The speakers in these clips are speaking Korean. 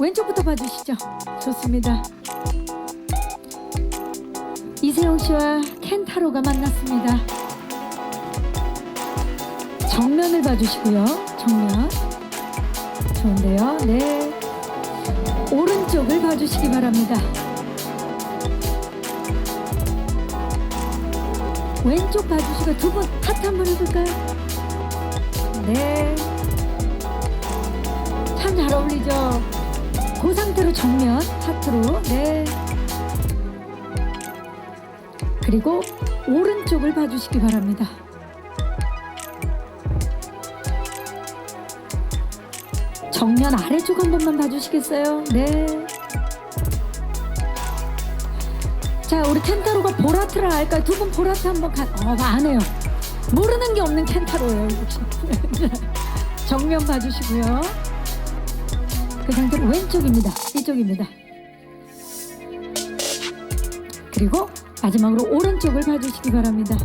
왼쪽부터 봐주시죠. 좋습니다. 이세영 씨와 켄타로가 만났습니다. 정면을 봐주시고요. 정면. 좋은데요. 네. 오른쪽을 봐주시기 바랍니다. 왼쪽 봐주시고 두 분 하트 한번 해볼까요? 네. 참 잘 어울리죠? 그 상태로 정면 하트로 네. 그리고 오른쪽을 봐주시기 바랍니다. 정면 아래쪽 한 번만 봐주시겠어요? 네. 자, 우리 켄타로가 보라트를 알까요? 두 분 보라트 한번 가. 어, 안 해요. 모르는 게 없는 켄타로예요. 정면 봐주시고요. 그 상태로 왼쪽입니다. 이쪽입니다. 그리고 마지막으로 오른쪽을 봐주시기 바랍니다.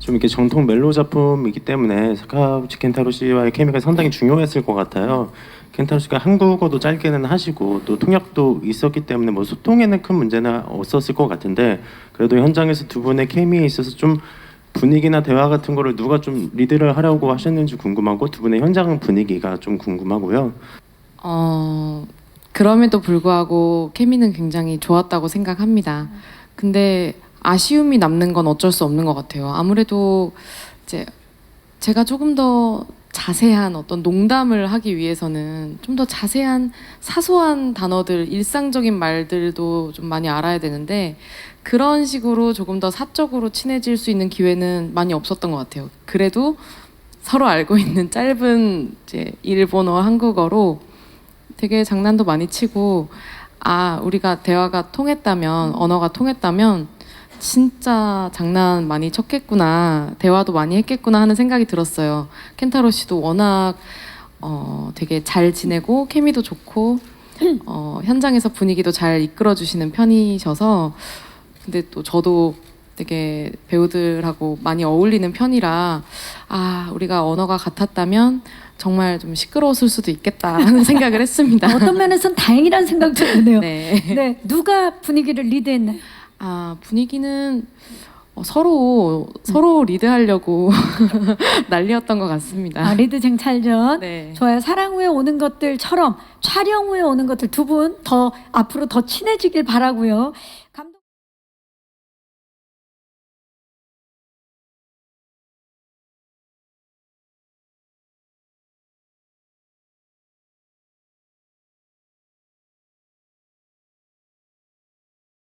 좀 이렇게 정통 멜로 작품이기 때문에 사카우치 켄타로 씨와의 케미가 상당히 중요했을 것 같아요. 켄타로 씨가 한국어도 짧게는 하시고 또 통역도 있었기 때문에 뭐 소통에는 큰 문제는 없었을 것 같은데 그래도 현장에서 두 분의 케미에 있어서 좀 분위기나 대화 같은 거를 누가 좀 리드를 하려고 하셨는지 궁금하고 두 분의 현장 분위기가 좀 궁금하고요. 어, 그럼에도 불구하고 케미는 굉장히 좋았다고 생각합니다. 근데 아쉬움이 남는 건 어쩔 수 없는 것 같아요. 아무래도 이제 제가 조금 더 자세한 어떤 농담을 하기 위해서는 좀 더 자세한 사소한 단어들, 일상적인 말들도 좀 많이 알아야 되는데 그런 식으로 조금 더 사적으로 친해질 수 있는 기회는 많이 없었던 것 같아요. 그래도 서로 알고 있는 짧은 이제 일본어, 한국어로 되게 장난도 많이 치고 아 우리가 대화가 통했다면 언어가 통했다면 진짜 장난 많이 쳤겠구나 대화도 많이 했겠구나 하는 생각이 들었어요 켄타로 씨도 워낙 어 되게 잘 지내고 케미도 좋고 어 현장에서 분위기도 잘 이끌어 주시는 편이셔서 근데 또 저도 되게 배우들하고 많이 어울리는 편이라 아 우리가 언어가 같았다면 정말 좀 시끄러웠을 수도 있겠다 하는 생각을 했습니다. 어떤 면에서는 다행이라는 생각도 드네요. 네. 네, 누가 분위기를 리드했나요? 아 분위기는 어, 서로 서로 리드하려고 난리였던 것 같습니다. 아, 리드 쟁찰전. 네. 좋아요. 사랑 후에 오는 것들처럼 촬영 후에 오는 것들 두 분 더 앞으로 더 친해지길 바라고요.